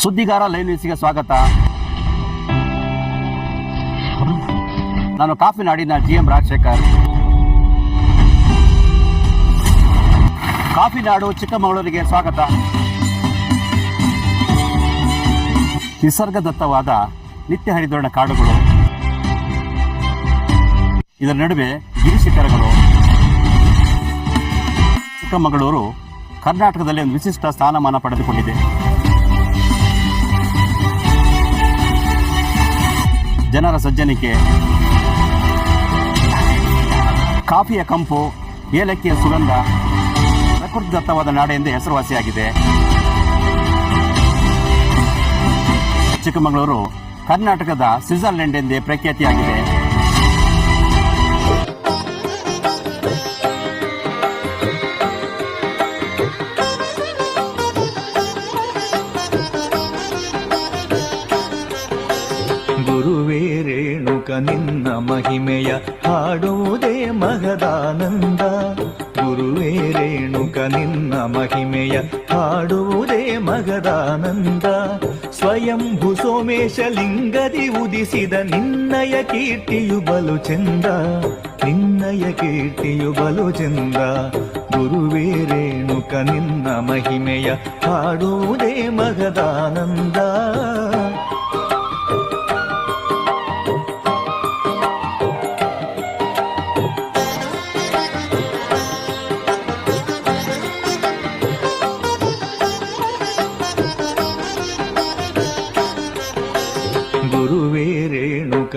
ಸುದ್ದಿಗಾರ live ನ್ಯೂಸ್ಗೆ ಸ್ವಾಗತ. ನಾನು ಕಾಫಿ ನಾಡಿನ ಜಿ ಎಂ ರಾಜಶೇಖರ್. ಕಾಫಿ ನಾಡು ಚಿಕ್ಕಮಗಳೂರಿಗೆ ಸ್ವಾಗತ. ನಿಸರ್ಗದತ್ತವಾದ ನಿತ್ಯ ಹರಿದ್ವರ್ಣ ಕಾಡುಗಳು. ಇದರ ನಡುವೆ ಗಿರಿಶಿಖರಗಳು ಚಿಕ್ಕಮಗಳೂರು ಕರ್ನಾಟಕದಲ್ಲಿ ಒಂದು ವಿಶಿಷ್ಟ ಸ್ಥಾನಮಾನ ಪಡೆದುಕೊಂಡಿದೆ. ಜನರ ಸಜ್ಜನಿಕೆ. ಕಾಫಿಯ ಕಂಪು, ಏಲಕ್ಕಿಯ ಸುಗಂಧ ಪ್ರಕೃತಿದತ್ತವಾದ ನಾಡೆ ಎಂದು ಹೆಸರುವಾಸಿಯಾಗಿದೆ. ಚಿಕ್ಕಮಗಳೂರು ಕರ್ನಾಟಕದ ಸ್ವಿಟ್ಜರ್ಲೆಂಡ್ ಎಂದೇ ಪ್ರಖ್ಯಾತಿಯಾಗಿದೆ. ನಿನ್ನ ಮಹಿಮೆಯ ಹಾಡುವುದೇ ಮಗದಾನಂದ ಗುರುವೇ ರೇಣುಕ, ನಿನ್ನ ಮಹಿಮೆಯ ಹಾಡುವುದೇ ಮಗದಾನಂದ ಸ್ವಯಂಭು ಸೋಮೇಶ ಲಿಂಗದಿ ಉದಿಸಿದ ನಿನ್ನಯ ಕೀರ್ತಿಯು ಬಲು ಚಂದ. ನಿನ್ನಯ ಕೀರ್ತಿಯು ಬಲು ಚಂದ. ಗುರುವೇ ರೇಣುಕ, ನಿನ್ನ ಮಹಿಮೆಯ ಹಾಡುವುದೇ ಮಗದಾನಂದ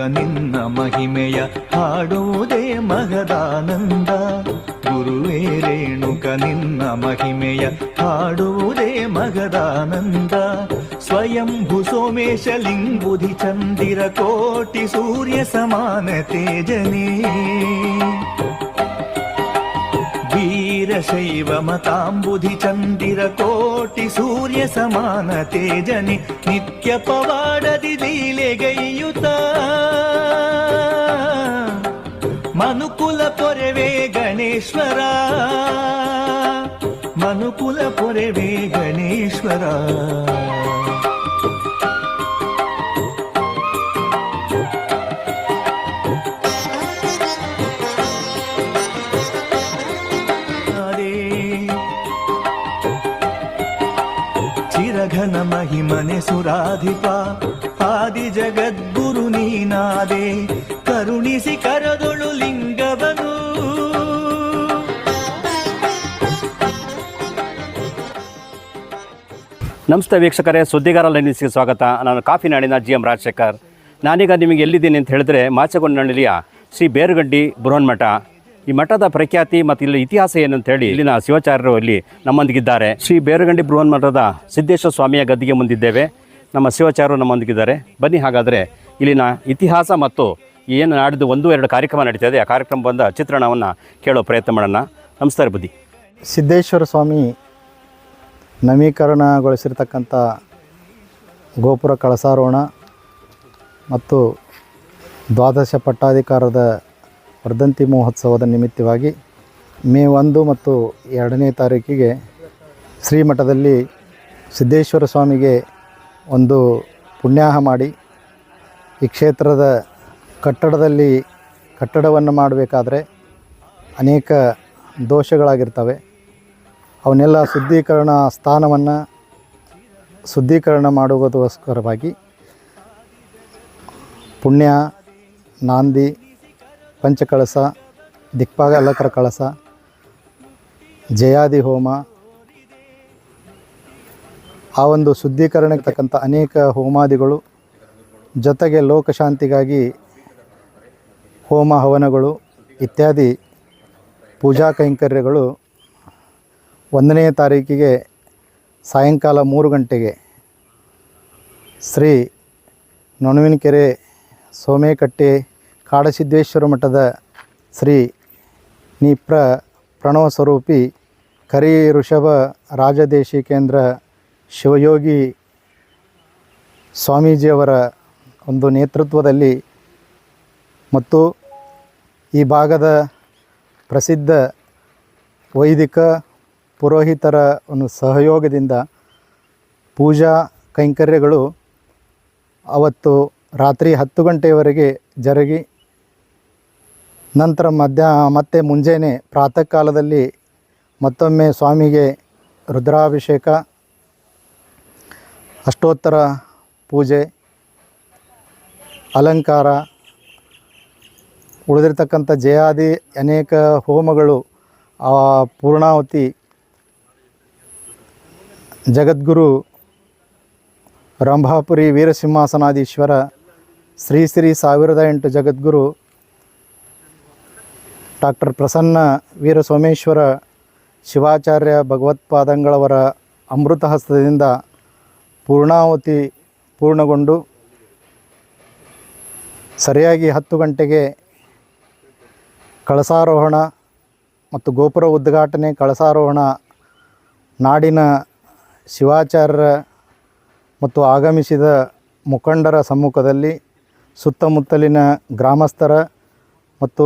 ನಿನ್ನ ಮಹಿಮೆಯ ಹಾಡುವುದೇ ಮಗದಾನಂದ ಗುರುವೇ ರೇಣುಕ ನಿನ್ನ ಮಹಿಮೆಯ ಹಾಡುವುದೇ ಮಗದಾನಂದ ಸ್ವಯಂಭು ಸೋಮೇಶ ಲಿಂಗುಧಿ ಚಂದಿರ ಕೋಟಿ ಸೂರ್ಯ ಸಮಾನ ತೇಜನೇ ವೀರಶೈವ ಮತಾಂಬುಧಿ ಚಂದಿರ ಕೋಟಿ ಸೂರ್ಯ ಸಮಾನ ತೇಜನಿ ನಿತ್ಯ ಪವಾಡದಿ ಲೀಲೆಗೈಯುತ पोरवे गणेश्वर मनुकूल पोरवे गणेश्वर चिरघन महिमने सुराधिपा आदि जगद्गुरु नीनादे करुणी सि करदो ನಮಸ್ತೆ ವೀಕ್ಷಕರೇ ಸುದ್ದಿಗಾರ ಲೈವ್ ನ್ಯೂಸ್ಗೆ ಸ್ವಾಗತ. ನಾನು ಕಾಫಿ ನಾಡಿನ ಜಿ ಎಂ ರಾಜಶೇಖರ್. ನಾನೀಗ ನಿಮಗೆ ಎಲ್ಲಿದ್ದೀನಿ ಅಂತ ಹೇಳಿದ್ರೆ ಮಾಚಗೊಂಡಳ್ಳಿಯ ಶ್ರೀ ಬೇರುಗಡ್ಡಿ ಬೃಹನ್ಮಠ. ಈ ಮಠದ ಪ್ರಖ್ಯಾತಿ ಮತ್ತು ಇಲ್ಲಿ ಇತಿಹಾಸ ಏನಂತ ಹೇಳಿ ಇಲ್ಲಿನ ಶಿವಾಚಾರ್ಯರು ಇಲ್ಲಿ ನಮ್ಮೊಂದಿಗಿದ್ದಾರೆ. ಶ್ರೀ ಬೇರುಗಂಡಿ ಬೃಹನ್ಮಠದ ಸಿದ್ದೇಶ್ವರ ಸ್ವಾಮಿಯ ಗದ್ದಿಗೆ ಮುಂದಿದ್ದೇವೆ. ನಮ್ಮ ಶಿವಾಚಾರ್ಯರು ನಮ್ಮೊಂದಿಗಿದ್ದಾರೆ. ಬನ್ನಿ ಹಾಗಾದರೆ ಇಲ್ಲಿನ ಇತಿಹಾಸ ಮತ್ತು ಏನು ನಾಡಿದ್ದು ಒಂದು ಎರಡು ಕಾರ್ಯಕ್ರಮ ನಡೀತಾ ಇದೆ. ಆ ಕಾರ್ಯಕ್ರಮ ಬಂದ ಚಿತ್ರಣವನ್ನು ಕೇಳೋ ಪ್ರಯತ್ನ ಮಾಡೋಣ. ನಮಸ್ಕಾರ ಬುದ್ಧಿ. ಸಿದ್ದೇಶ್ವರ ಸ್ವಾಮಿ ನವೀಕರಣಗೊಳಿಸಿರ್ತಕ್ಕಂಥ ಗೋಪುರ ಕಳಸಾರೋಹಣ ಮತ್ತು ದ್ವಾದಶ ಪಟ್ಟಾಧಿಕಾರದ ವರ್ಧಂತಿ ಮಹೋತ್ಸವದ ನಿಮಿತ್ತವಾಗಿ ಮೇ ಒಂದು ಮತ್ತು ಎರಡನೇ ತಾರೀಕಿಗೆ ಶ್ರೀಮಠದಲ್ಲಿ ಸಿದ್ದೇಶ್ವರ ಸ್ವಾಮಿಗೆ ಒಂದು ಪುಣ್ಯಾಹ ಮಾಡಿ ಈ ಕ್ಷೇತ್ರದ ಕಟ್ಟಡದಲ್ಲಿ ಕಟ್ಟಡವನ್ನು ಮಾಡಬೇಕಾದ್ರೆ ಅನೇಕ ದೋಷಗಳಾಗಿರ್ತವೆ. ಅವನ್ನೆಲ್ಲ ಶುದ್ಧೀಕರಣ ಸ್ಥಾನವನ್ನು ಶುದ್ಧೀಕರಣ ಮಾಡುವುದಕ್ಕೋಸ್ಕರವಾಗಿ ಪುಣ್ಯ, ನಾಂದಿ, ಪಂಚಕಳಸ ದಿಕ್ಪಾಲಕರ ಕಳಸ, ಜಯಾದಿ ಹೋಮ, ಆ ಒಂದು ಶುದ್ಧೀಕರಣಕ್ಕಂಥ ಅನೇಕ ಹೋಮಾದಿಗಳು, ಜೊತೆಗೆ ಲೋಕಶಾಂತಿಗಾಗಿ ಹೋಮ ಹವನಗಳು ಇತ್ಯಾದಿ ಪೂಜಾ ಕೈಂಕರ್ಯಗಳು ಒಂದನೇ ತಾರೀಕಿಗೆ ಸಾಯಂಕಾಲ ಮೂರು ಗಂಟೆಗೆ ಶ್ರೀ ನೊಣವಿನಕೆರೆ ಸೋಮೇಕಟ್ಟೆ ಕಾಡಸಿದ್ದೇಶ್ವರ ಮಠದ ಶ್ರೀ ನಿಪ್ರ ಪ್ರಣವ ಸ್ವರೂಪಿ ಕರಿ ಋಷಭ ರಾಜದೇಶಿ ಕೇಂದ್ರ ಶಿವಯೋಗಿ ಸ್ವಾಮೀಜಿಯವರ ಒಂದು ನೇತೃತ್ವದಲ್ಲಿ ಮತ್ತು ಈ ಭಾಗದ ಪ್ರಸಿದ್ಧ ವೈದಿಕ ಪುರೋಹಿತರ ಒಂದು ಸಹಯೋಗದಿಂದ ಪೂಜಾ ಕೈಂಕರ್ಯಗಳು ಅವತ್ತು ರಾತ್ರಿ ಹತ್ತು ಗಂಟೆಯವರೆಗೆ ಜರುಗಿ ನಂತರ ಮಧ್ಯ ಮತ್ತೆ ಮುಂಜಾನೆ ಪ್ರಾತಃ ಕಾಲದಲ್ಲಿ ಮತ್ತೊಮ್ಮೆ ಸ್ವಾಮಿಗೆ ರುದ್ರಾಭಿಷೇಕ, ಅಷ್ಟೋತ್ತರ ಪೂಜೆ, ಅಲಂಕಾರ, ಉಳಿದಿರ್ತಕ್ಕಂಥ ಜಯಾದಿ ಅನೇಕ ಹೋಮಗಳು ಪೂರ್ಣಾವತಿ ಜಗದ್ಗುರು ರಂಭಾಪುರಿ ವೀರಸಿಂಹಾಸನಾಧೀಶ್ವರ ಶ್ರೀ ಶ್ರೀ ಸಾವಿರದ ಎಂಟು ಜಗದ್ಗುರು ಡಾಕ್ಟರ್ ಪ್ರಸನ್ನ ವೀರ ಸೋಮೇಶ್ವರ ಶಿವಾಚಾರ್ಯ ಭಗವತ್ಪಾದಂಗಳವರ ಅಮೃತ ಹಸ್ತದಿಂದ ಪೂರ್ಣಾವತಿ ಪೂರ್ಣಗೊಂಡು ಸರಿಯಾಗಿ ಹತ್ತು ಗಂಟೆಗೆ ಕಳಸಾರೋಹಣ ಮತ್ತು ಗೋಪುರ ಉದ್ಘಾಟನೆ ಕಳಸಾರೋಹಣ ನಾಡಿನ ಶಿವಾಚಾರ್ಯರ ಮತ್ತು ಆಗಮಿಸಿದ ಮುಖಂಡರ ಸಮ್ಮುಖದಲ್ಲಿ ಸುತ್ತಮುತ್ತಲಿನ ಗ್ರಾಮಸ್ಥರ ಮತ್ತು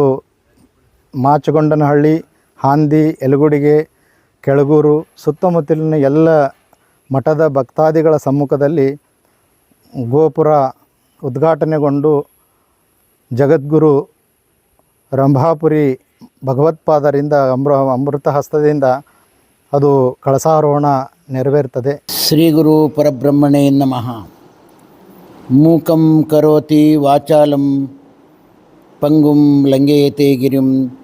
ಮಾಚಗೊಂಡನಹಳ್ಳಿ, ಹಾಂದಿ ಯಲಗುಡಿಗೆ ಕೆಳಗೂರು ಸುತ್ತಮುತ್ತಲಿನ ಎಲ್ಲ ಮಠದ ಭಕ್ತಾದಿಗಳ ಸಮ್ಮುಖದಲ್ಲಿ ಗೋಪುರ ಉದ್ಘಾಟನೆಗೊಂಡು ಜಗದ್ಗುರು ರಂಭಾಪುರಿ ಭಗವತ್ಪಾದರಿಂದ ಅಮೃ ಅಮೃತ ಹಸ್ತದಿಂದ ಅದು ಕಳಸಾರೋಹಣ ನೆರವೇರ್ತದೆ. ಶ್ರೀ ಗುರು ಪರಬ್ರಹ್ಮಣೇ ನಮಃ. ಮೂಕಂ ಕರೋತಿ ವಾಚಾಲಂ, ಪಂಗುಂ ಲಂಘಯತೆ ಗಿರಿಂ,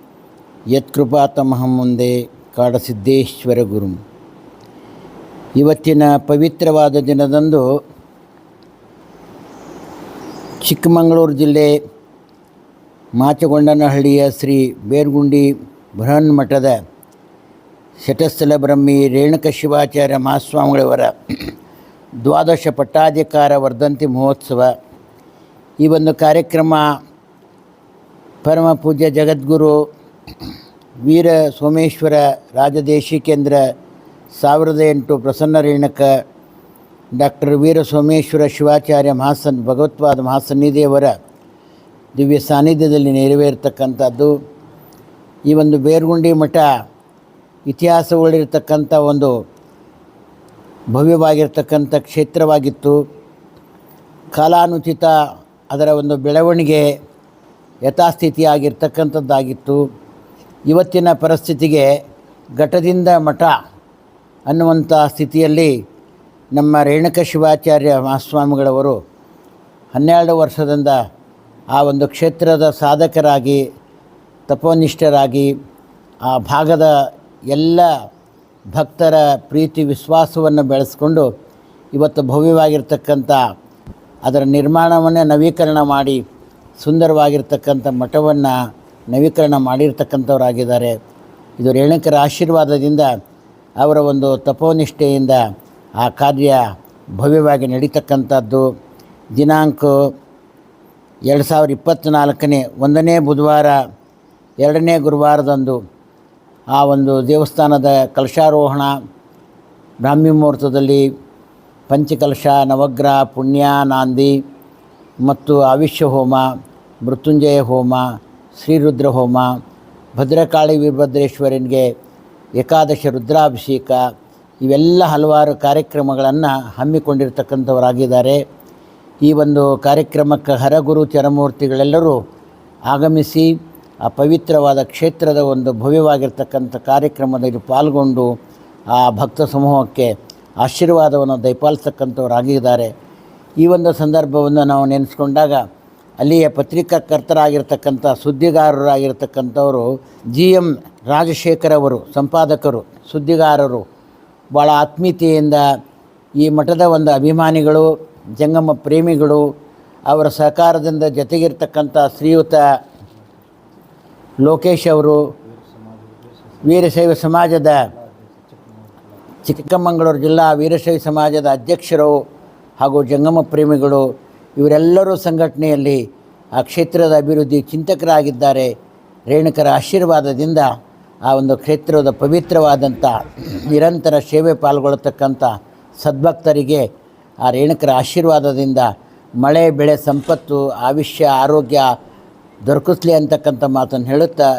ಯತ್ಕೃಪಾತಮಹಂ ಮುಂದೆ ಕಾಡಸಿದ್ದೇಶ್ವರ ಗುರುಂ. ಇವತ್ತಿನ ಪವಿತ್ರವಾದ ದಿನದಂದು ಚಿಕ್ಕಮಗಳೂರು ಜಿಲ್ಲೆ ಮಾಚಗೊಂಡನಹಳ್ಳಿಯ ಶ್ರೀ ಬೇರ್ಗುಂಡಿ ಬೃಹನ್ ಮಠದ ಶಟಸ್ಥಲ ಬ್ರಹ್ಮಿ ರೇಣುಕ ಶಿವಾಚಾರ್ಯ ಮಹಾಸ್ವಾಮಿಗಳವರ ದ್ವಾದಶ ಪಟ್ಟಾಧಿಕಾರ ವರ್ಧಂತಿ ಮಹೋತ್ಸವ. ಈ ಒಂದು ಕಾರ್ಯಕ್ರಮ ಪರಮ ಪೂಜ್ಯ ಜಗದ್ಗುರು ವೀರ ಸೋಮೇಶ್ವರ ರಾಜದೇಶಿಕೇಂದ್ರ ಸಾವಿರದ ಎಂಟು ಪ್ರಸನ್ನ ರೇಣುಕ, ಡಾಕ್ಟರ್ ವೀರ ಸೋಮೇಶ್ವರ ಶಿವಾಚಾರ್ಯ ಮಹಾಸನ್ ಭಗವತ್ವಾದ ಮಹಾಸನ್ನಿಧಿಯವರ ದಿವ್ಯ ಸಾನ್ನಿಧ್ಯದಲ್ಲಿ ನೆರವೇರ್ತಕ್ಕಂಥದ್ದು. ಈ ಒಂದು ಬೇರ್ಗುಂಡಿ ಮಠ ಇತಿಹಾಸಗಳಿರ್ತಕ್ಕಂಥ ಒಂದು ಭವ್ಯವಾಗಿರ್ತಕ್ಕಂಥ ಕ್ಷೇತ್ರವಾಗಿತ್ತು. ಕಾಲಾನುಚಿತ ಅದರ ಒಂದು ಬೆಳವಣಿಗೆ ಯಥಾಸ್ಥಿತಿಯಾಗಿರ್ತಕ್ಕಂಥದ್ದಾಗಿತ್ತು. ಇವತ್ತಿನ ಪರಿಸ್ಥಿತಿಗೆ ಘಟದಿಂದ ಮಠ ಅನ್ನುವಂಥ ಸ್ಥಿತಿಯಲ್ಲಿ ನಮ್ಮ ರೇಣುಕ ಶಿವಾಚಾರ್ಯ ಮಹಾಸ್ವಾಮಿಗಳವರು ಹನ್ನೆರಡು ವರ್ಷದಿಂದ ಆ ಒಂದು ಕ್ಷೇತ್ರದ ಸಾಧಕರಾಗಿ, ತಪೋನಿಷ್ಠರಾಗಿ, ಆ ಭಾಗದ ಎಲ್ಲ ಭಕ್ತರ ಪ್ರೀತಿ ವಿಶ್ವಾಸವನ್ನು ಬೆಳೆಸ್ಕೊಂಡು ಇವತ್ತು ಭವ್ಯವಾಗಿರ್ತಕ್ಕಂಥ ಅದರ ನಿರ್ಮಾಣವನ್ನೇ ನವೀಕರಣ ಮಾಡಿ ಸುಂದರವಾಗಿರ್ತಕ್ಕಂಥ ಮಠವನ್ನು ನವೀಕರಣ ಮಾಡಿರ್ತಕ್ಕಂಥವರಾಗಿದ್ದಾರೆ. ಇದು ರೇಣುಕರ ಆಶೀರ್ವಾದದಿಂದ ಅವರ ಒಂದು ತಪೋನಿಷ್ಠೆಯಿಂದ ಆ ಕಾರ್ಯ ಭವ್ಯವಾಗಿ ನಡೀತಕ್ಕಂಥದ್ದು. ದಿನಾಂಕ ಎರಡು ಸಾವಿರದ ಇಪ್ಪತ್ತ್ನಾಲ್ಕನೇ ಒಂದನೇ ಬುಧವಾರ, ಎರಡನೇ ಗುರುವಾರದಂದು ಆ ಒಂದು ದೇವಸ್ಥಾನದ ಕಲಶಾರೋಹಣ, ಬ್ರಾಹ್ಮಿ ಮುಹೂರ್ತದಲ್ಲಿ ಪಂಚಕಲಶ, ನವಗ್ರಹ, ಪುಣ್ಯ, ನಾಂದಿ ಮತ್ತು ಆವಿಷ್ಯ ಹೋಮ, ಮೃತ್ಯುಂಜಯ ಹೋಮ, ಶ್ರೀರುದ್ರ ಹೋಮ, ಭದ್ರಕಾಳಿ ವೀರಭದ್ರೇಶ್ವರನಿಗೆ ಏಕಾದಶ ರುದ್ರಾಭಿಷೇಕ ಇವೆಲ್ಲ ಹಲವಾರು ಕಾರ್ಯಕ್ರಮಗಳನ್ನು ಹಮ್ಮಿಕೊಂಡಿರ್ತಕ್ಕಂಥವರಾಗಿದ್ದಾರೆ. ಈ ಒಂದು ಕಾರ್ಯಕ್ರಮಕ್ಕೆ ಹರಗುರು ಚರಮೂರ್ತಿಗಳೆಲ್ಲರೂ ಆಗಮಿಸಿ ಆ ಪವಿತ್ರವಾದ ಕ್ಷೇತ್ರದ ಒಂದು ಭವ್ಯವಾಗಿರ್ತಕ್ಕಂಥ ಕಾರ್ಯಕ್ರಮದಲ್ಲಿ ಪಾಲ್ಗೊಂಡು ಆ ಭಕ್ತ ಸಮೂಹಕ್ಕೆ ಆಶೀರ್ವಾದವನ್ನು ದಯಪಾಲಿಸ್ತಕ್ಕಂಥವರಾಗಿದ್ದಾರೆ ಈ ಒಂದು ಸಂದರ್ಭವನ್ನು ನಾವು ನೆನೆಸ್ಕೊಂಡಾಗ ಅಲ್ಲಿಯ ಪತ್ರಿಕಾಕರ್ತರಾಗಿರ್ತಕ್ಕಂಥ ಸುದ್ದಿಗಾರರಾಗಿರ್ತಕ್ಕಂಥವರು ಜಿ ಎಂ ರಾಜಶೇಖರ್ ಅವರು, ಸಂಪಾದಕರು, ಸುದ್ದಿಗಾರರು ಭಾಳ ಆತ್ಮೀಯತೆಯಿಂದ ಈ ಮಠದ ಒಂದು ಅಭಿಮಾನಿಗಳು, ಜಂಗಮ ಪ್ರೇಮಿಗಳು, ಅವರ ಸಹಕಾರದಿಂದ ಜೊತೆಗಿರ್ತಕ್ಕಂಥ ಶ್ರೀಯುತ ಲೋಕೇಶ್ ಅವರು ವೀರಶೈವ ಸಮಾಜದ ಚಿಕ್ಕಮಗಳೂರು ಜಿಲ್ಲಾ ವೀರಶೈವ ಸಮಾಜದ ಅಧ್ಯಕ್ಷರು ಹಾಗೂ ಜಂಗಮ ಪ್ರೇಮಿಗಳು, ಇವರೆಲ್ಲರೂ ಸಂಘಟನೆಯಲ್ಲಿ ಆ ಕ್ಷೇತ್ರದ ಅಭಿವೃದ್ಧಿ ಚಿಂತಕರಾಗಿದ್ದಾರೆ. ರೇಣುಕರ ಆಶೀರ್ವಾದದಿಂದ ಆ ಒಂದು ಕ್ಷೇತ್ರದ ಪವಿತ್ರವಾದಂಥ ನಿರಂತರ ಸೇವೆ ಪಾಲ್ಗೊಳ್ಳತಕ್ಕಂಥ ಸದ್ಭಕ್ತರಿಗೆ ಆ ರೇಣುಕರ ಆಶೀರ್ವಾದದಿಂದ ಮಳೆ, ಬೆಳೆ, ಸಂಪತ್ತು, ಆಯುಷ್ಯ, ಆರೋಗ್ಯ ದೊರಕಿಸ್ಲಿ ಅಂತಕ್ಕಂಥ ಮಾತನ್ನು ಹೇಳುತ್ತಾ,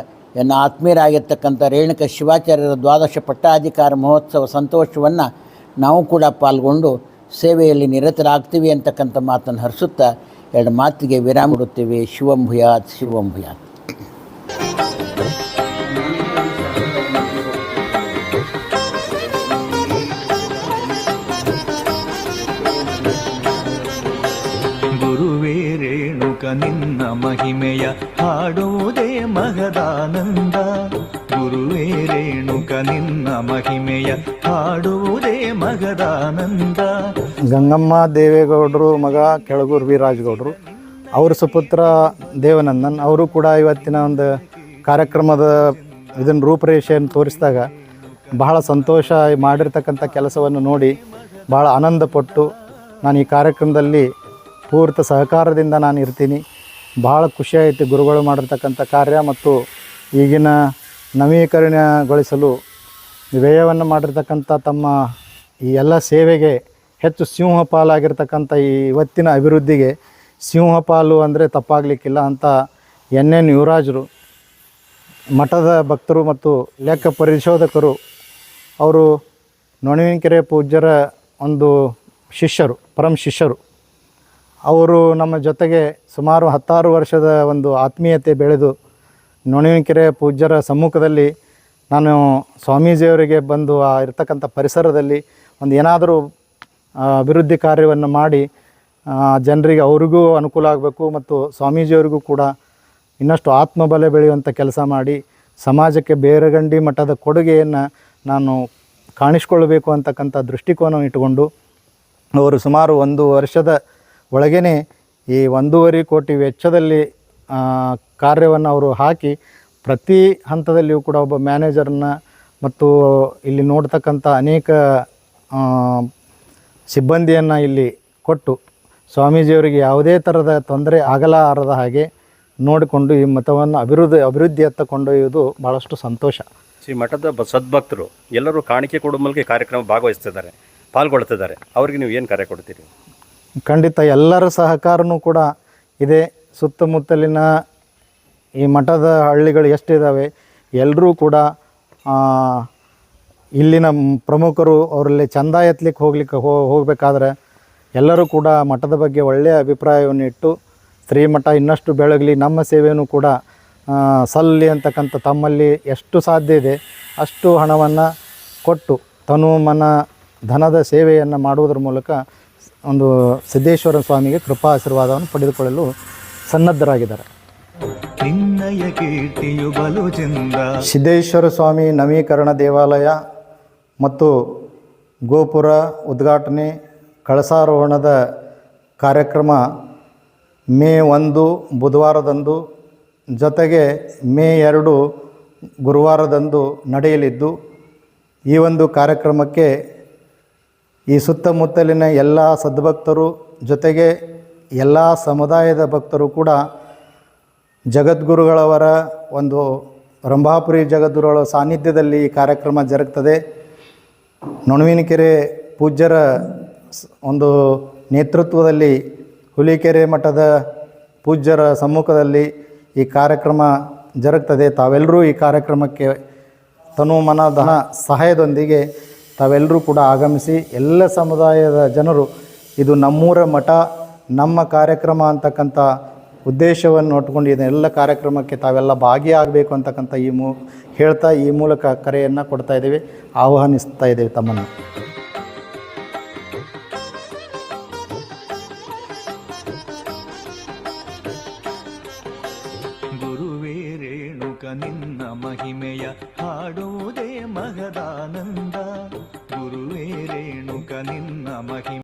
ಎನ್ನ ಆತ್ಮೀಯರಾಗಿರ್ತಕ್ಕಂಥ ರೇಣುಕ ಶಿವಾಚಾರ್ಯರ ದ್ವಾದಶ ಪಟ್ಟಾಧಿಕಾರ ಮಹೋತ್ಸವ ಸಂತೋಷವನ್ನು ನಾವು ಕೂಡ ಪಾಲ್ಗೊಂಡು ಸೇವೆಯಲ್ಲಿ ನಿರತರಾಗ್ತೀವಿ ಅಂತಕ್ಕಂಥ ಮಾತನ್ನು ಹರಿಸುತ್ತಾ, ಎರಡು ಮಾತಿಗೆ ವಿರಾಮ ಕೊಡುತ್ತೇವೆ. ಶಿವಂ ಶಿವಂಭುಯಾತ್ ಶಿವಂ ಭೂಯಾತ್. ಗುರುವೇ ರೇಣುಕ ಮಹಿಮೆಯ ಹಾಡುವುದೇ ಮಗದಾನಂದ ಗುರುವೇ ರೇಣುಕ, ನಿನ್ನ ಮಹಿಮೆಯ ಹಾಡುವುದೇ ಮಗದಾನಂದ ಗಂಗಮ್ಮ ದೇವೇಗೌಡರು ಮಗ, ಕೆಳಗೂರು ವೀರಾಜಗೌಡರು, ಅವ್ರ ಸುಪುತ್ರ ದೇವನಂದನ್, ಅವರು ಕೂಡ ಇವತ್ತಿನ ಒಂದು ಕಾರ್ಯಕ್ರಮದ ಇದನ್ನು ರೂಪರೇಷೆಯನ್ನು ತೋರಿಸಿದಾಗ ಬಹಳ ಸಂತೋಷ ಮಾಡಿರ್ತಕ್ಕಂಥ ಕೆಲಸವನ್ನು ನೋಡಿ ಭಾಳ ಆನಂದಪಟ್ಟು ನಾನು ಈ ಕಾರ್ಯಕ್ರಮದಲ್ಲಿ ಪೂರ್ತ ಸಹಕಾರದಿಂದ ನಾನು ಇರ್ತೀನಿ. ಭಾಳ ಖುಷಿಯಾಯಿತು ಗುರುಗಳು ಮಾಡಿರ್ತಕ್ಕಂಥ ಕಾರ್ಯ ಮತ್ತು ಈಗಿನ ನವೀಕರಣಗೊಳಿಸಲು ವ್ಯಯವನ್ನು ಮಾಡಿರ್ತಕ್ಕಂಥ ತಮ್ಮ ಈ ಎಲ್ಲ ಸೇವೆಗೆ ಹೆಚ್ಚು ಸಿಂಹಪಾಲಾಗಿರ್ತಕ್ಕಂಥ ಈ ಇವತ್ತಿನ ಅಭಿವೃದ್ಧಿಗೆ ಸಿಂಹಪಾಲು ಅಂದರೆ ತಪ್ಪಾಗಲಿಕ್ಕಿಲ್ಲ ಅಂತ ಎನ್ ಎನ್ ಯುವರಾಜರು, ಮಠದ ಭಕ್ತರು ಮತ್ತು ಲೆಕ್ಕ ಪರಿಶೋಧಕರು, ಅವರು ನೊಣವಿನಕೆರೆ ಪೂಜ್ಯರ ಒಂದು ಶಿಷ್ಯರು, ಪರಮ ಶಿಷ್ಯರು. ಅವರು ನಮ್ಮ ಜೊತೆಗೆ ಸುಮಾರು ಹತ್ತಾರು ವರ್ಷದ ಒಂದು ಆತ್ಮೀಯತೆ ಬೆಳೆದು ನೊಣಿನಕೆರೆ ಪೂಜ್ಯರ ಸಮ್ಮುಖದಲ್ಲಿ ನಾನು ಸ್ವಾಮೀಜಿಯವರಿಗೆ ಬಂದು ಆ ಇರತಕ್ಕಂಥ ಪರಿಸರದಲ್ಲಿ ಒಂದು ಏನಾದರೂ ಅಭಿವೃದ್ಧಿ ಕಾರ್ಯವನ್ನು ಮಾಡಿ ಜನರಿಗೆ ಅವ್ರಿಗೂ ಅನುಕೂಲ ಆಗಬೇಕು ಮತ್ತು ಸ್ವಾಮೀಜಿಯವರಿಗೂ ಕೂಡ ಇನ್ನಷ್ಟು ಆತ್ಮಬಲ ಬೆಳೆಯುವಂಥ ಕೆಲಸ ಮಾಡಿ ಸಮಾಜಕ್ಕೆ ಬೇರೆಗಂಡಿ ಮಟ್ಟದ ಕೊಡುಗೆಯನ್ನು ನಾನು ಕಾಣಿಸ್ಕೊಳ್ಬೇಕು ಅಂತಕ್ಕಂಥ ದೃಷ್ಟಿಕೋನ ಇಟ್ಟುಕೊಂಡು ಅವರು ಸುಮಾರು ಒಂದು ವರ್ಷದ ಒಳಗೇ ಈ ಒಂದೂವರೆ ಕೋಟಿ ವೆಚ್ಚದಲ್ಲಿ ಕಾರ್ಯವನ್ನು ಅವರು ಹಾಕಿ ಪ್ರತಿ ಹಂತದಲ್ಲಿಯೂ ಕೂಡ ಒಬ್ಬ ಮ್ಯಾನೇಜರನ್ನ ಮತ್ತು ಇಲ್ಲಿ ನೋಡ್ತಕ್ಕಂಥ ಅನೇಕ ಸಿಬ್ಬಂದಿಯನ್ನು ಇಲ್ಲಿ ಕೊಟ್ಟು ಸ್ವಾಮೀಜಿಯವರಿಗೆ ಯಾವುದೇ ಥರದ ತೊಂದರೆ ಆಗಲಾರದ ಹಾಗೆ ನೋಡಿಕೊಂಡು ಈ ಮತವನ್ನು ಅಭಿವೃದ್ಧಿ ಅಭಿವೃದ್ಧಿಯತ್ತ ಕೊಂಡೊಯ್ಯುವುದು ಭಾಳಷ್ಟು ಸಂತೋಷ. ಶ್ರೀ ಮಠದ ಸದ್ಭಕ್ತರು ಎಲ್ಲರೂ ಕಾಣಿಕೆ ಕೊಡುವ ಮೂಲಕ ಕಾರ್ಯಕ್ರಮ ಭಾಗವಹಿಸ್ತಿದ್ದಾರೆ ಪಾಲ್ಗೊಳ್ತಿದ್ದಾರೆ ಅವ್ರಿಗೆ ನೀವು ಏನು ಕಾರ್ಯ ಕೊಡ್ತೀರಿ? ಖಂಡಿತ ಎಲ್ಲರ ಸಹಕಾರನೂ ಕೂಡ ಇದೆ. ಸುತ್ತಮುತ್ತಲಿನ ಈ ಮಠದ ಹಳ್ಳಿಗಳು ಎಷ್ಟಿದ್ದಾವೆ ಎಲ್ಲರೂ ಕೂಡ ಇಲ್ಲಿನ ಪ್ರಮುಖರು ಅವರಲ್ಲಿ ಚಂದ ಎತ್ತಲಿಕ್ಕೆ ಹೋಗ್ಲಿಕ್ಕೆ ಹೋಗಬೇಕಾದ್ರೆ ಎಲ್ಲರೂ ಕೂಡ ಮಠದ ಬಗ್ಗೆ ಒಳ್ಳೆಯ ಅಭಿಪ್ರಾಯವನ್ನು ಇಟ್ಟು, ಶ್ರೀಮಠ ಇನ್ನಷ್ಟು ಬೆಳಗಲಿ ನಮ್ಮ ಸೇವೆಯೂ ಕೂಡ ಸಲ್ಲಿ ಅಂತಕ್ಕಂಥ ತಮ್ಮಲ್ಲಿ ಎಷ್ಟು ಸಾಧ್ಯ ಇದೆ ಅಷ್ಟು ಹಣವನ್ನು ಕೊಟ್ಟು ತನು ಮನ ಧನದ ಸೇವೆಯನ್ನು ಮಾಡುವುದರ ಮೂಲಕ ಒಂದು ಸಿದ್ದೇಶ್ವರ ಸ್ವಾಮಿಗೆ ಕೃಪಾ ಆಶೀರ್ವಾದವನ್ನು ಪಡೆದುಕೊಳ್ಳಲು ಸನ್ನದ್ಧರಾಗಿದ್ದಾರೆ. ಸಿದ್ದೇಶ್ವರ ಸ್ವಾಮಿ ನವೀಕರಣ ದೇವಾಲಯ ಮತ್ತು ಗೋಪುರ ಉದ್ಘಾಟನೆ ಕಳಸಾರೋಹಣದ ಕಾರ್ಯಕ್ರಮ ಮೇ ಒಂದು ಬುಧವಾರದಂದು ಜೊತೆಗೆ ಮೇ ಎರಡು ಗುರುವಾರದಂದು ನಡೆಯಲಿದ್ದು ಈ ಒಂದು ಕಾರ್ಯಕ್ರಮಕ್ಕೆ ಈ ಸುತ್ತಮುತ್ತಲಿನ ಎಲ್ಲ ಸದ್ಭಕ್ತರು ಜೊತೆಗೆ ಎಲ್ಲ ಸಮುದಾಯದ ಭಕ್ತರು ಕೂಡ ಜಗದ್ಗುರುಗಳವರ ಒಂದು ರಂಭಾಪುರಿ ಜಗದ್ಗುರುಗಳ ಸಾನ್ನಿಧ್ಯದಲ್ಲಿ ಈ ಕಾರ್ಯಕ್ರಮ ಜರುಗ್ತದೆ. ನೊಣವಿನಕೆರೆ ಪೂಜ್ಯರ ಒಂದು ನೇತೃತ್ವದಲ್ಲಿ ಹುಲಿಕೆರೆ ಮಠದ ಪೂಜ್ಯರ ಸಮ್ಮುಖದಲ್ಲಿ ಈ ಕಾರ್ಯಕ್ರಮ ಜರುಗ್ತದೆ. ತಾವೆಲ್ಲರೂ ಈ ಕಾರ್ಯಕ್ರಮಕ್ಕೆ ತನು ಮನ ಧನ ಸಹಾಯದೊಂದಿಗೆ ತಾವೆಲ್ಲರೂ ಕೂಡ ಆಗಮಿಸಿ ಎಲ್ಲ ಸಮುದಾಯದ ಜನರು ಇದು ನಮ್ಮೂರ ಮಠ, ನಮ್ಮ ಕಾರ್ಯಕ್ರಮ ಅಂತಕ್ಕಂಥ ಉದ್ದೇಶವನ್ನು ಹೊಟ್ಕೊಂಡು ಇದನ್ನೆಲ್ಲ ಕಾರ್ಯಕ್ರಮಕ್ಕೆ ತಾವೆಲ್ಲ ಭಾಗಿಯಾಗಬೇಕು ಅಂತಕ್ಕಂಥ ಈ ಮೂ, ಹೇಳ್ತಾ ಈ ಮೂಲಕ ಕರೆಯನ್ನು ಕೊಡ್ತಾ ಇದ್ದೀವಿ, ಆಹ್ವಾನಿಸ್ತಾ ಇದ್ದೀವಿ ತಮ್ಮನ್ನು.